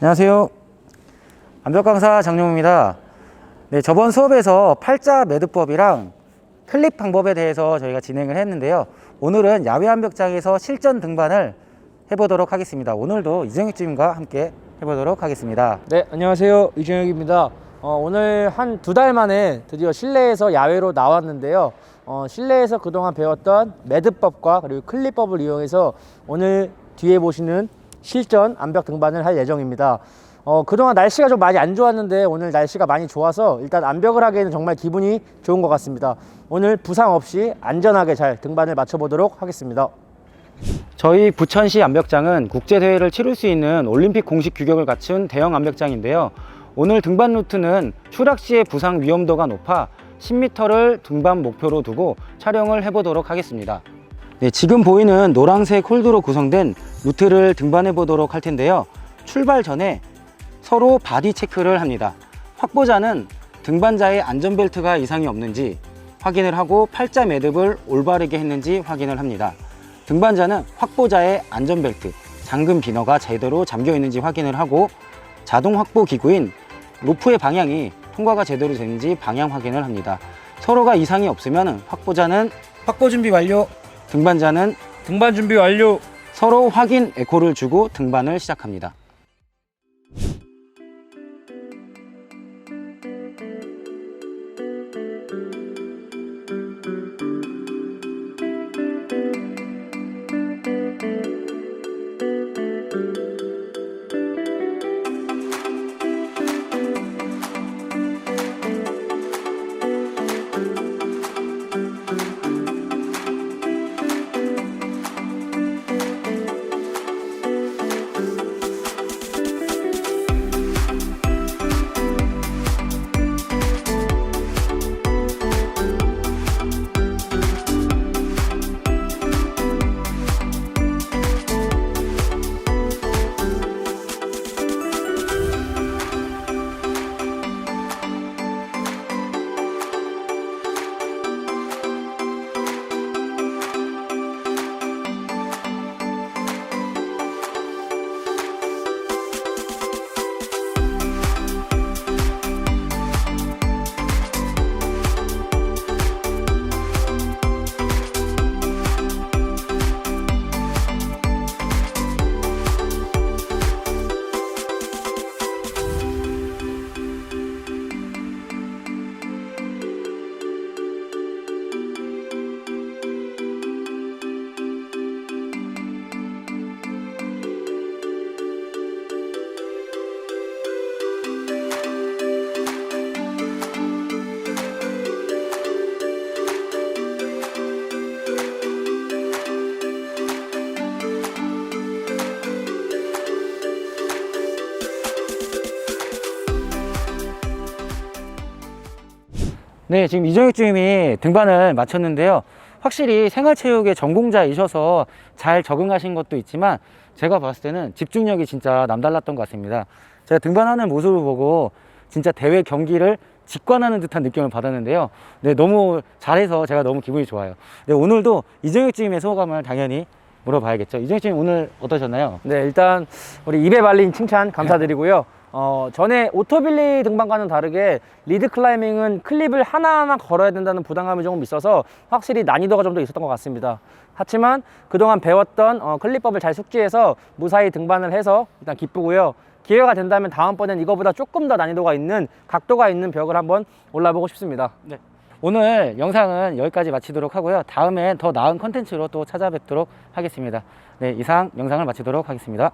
안녕하세요. 암벽 강사 장용입니다. 네, 저번 수업에서 팔자 매듭법이랑 클립 방법에 대해서 저희가 진행을 했는데요. 오늘은 야외 암벽장에서 실전 등반을 해보도록 하겠습니다. 오늘도 이정익 주임과 함께 해보도록 하겠습니다. 네, 안녕하세요. 이준혁입니다. 어, 오늘 한 두 달 만에 드디어 실내에서 야외로 나왔는데요. 어, 실내에서 그동안 배웠던 매듭법과 그리고 클립법을 이용해서 오늘 뒤에 보시는 실전 암벽 등반을 할 예정입니다. 어, 그동안 날씨가 좀 많이 안 좋았는데 오늘 날씨가 많이 좋아서 일단 암벽을 하기에는 정말 기분이 좋은 것 같습니다. 오늘 부상 없이 안전하게 잘 등반을 마쳐보도록 하겠습니다. 저희 부천시 암벽장은 국제대회를 치를 수 있는 올림픽 공식 규격을 갖춘 대형 암벽장인데요. 오늘 등반 루트는 추락 시의 부상 위험도가 높아 10m를 등반 목표로 두고 촬영을 해보도록 하겠습니다. 네, 지금 보이는 노란색 홀드로 구성된 루트를 등반해 보도록 할 텐데요. 출발 전에 서로 바디 체크를 합니다. 확보자는 등반자의 안전벨트가 이상이 없는지 확인을 하고 팔자 매듭을 올바르게 했는지 확인을 합니다. 등반자는 확보자의 안전벨트, 잠금 비너가 제대로 잠겨 있는지 확인을 하고 자동 확보 기구인 로프의 방향이 통과가 제대로 되는지 방향 확인을 합니다. 서로가 이상이 없으면 확보자는 확보 준비 완료, 등반자는 등반 준비 완료. 서로 확인 에코를 주고 등반을 시작합니다. 네, 지금 이정익 주임이 등반을 마쳤는데요. 확실히 생활체육의 전공자이셔서 잘 적응하신 것도 있지만 제가 봤을 때는 집중력이 진짜 남달랐던 것 같습니다. 제가 등반하는 모습을 보고 진짜 대회 경기를 직관하는 듯한 느낌을 받았는데요. 네, 너무 잘해서 제가 너무 기분이 좋아요. 네, 오늘도 이정익 주임의 소감을 당연히 물어봐야겠죠. 이정익 주임 오늘 어떠셨나요? 네, 일단 우리 입에 발린 칭찬 감사드리고요. 어, 전에 오토빌리 등반과는 다르게 리드 클라이밍은 클립을 하나하나 걸어야 된다는 부담감이 조금 있어서 확실히 난이도가 좀 더 있었던 것 같습니다. 하지만 그동안 배웠던 어, 클립법을 잘 숙지해서 무사히 등반을 해서 일단 기쁘고요. 기회가 된다면 다음번엔 이거보다 조금 더 난이도가 있는 각도가 있는 벽을 한번 올라보고 싶습니다. 네. 오늘 영상은 여기까지 마치도록 하고요. 다음엔 더 나은 컨텐츠로 또 찾아뵙도록 하겠습니다. 네, 이상 영상을 마치도록 하겠습니다.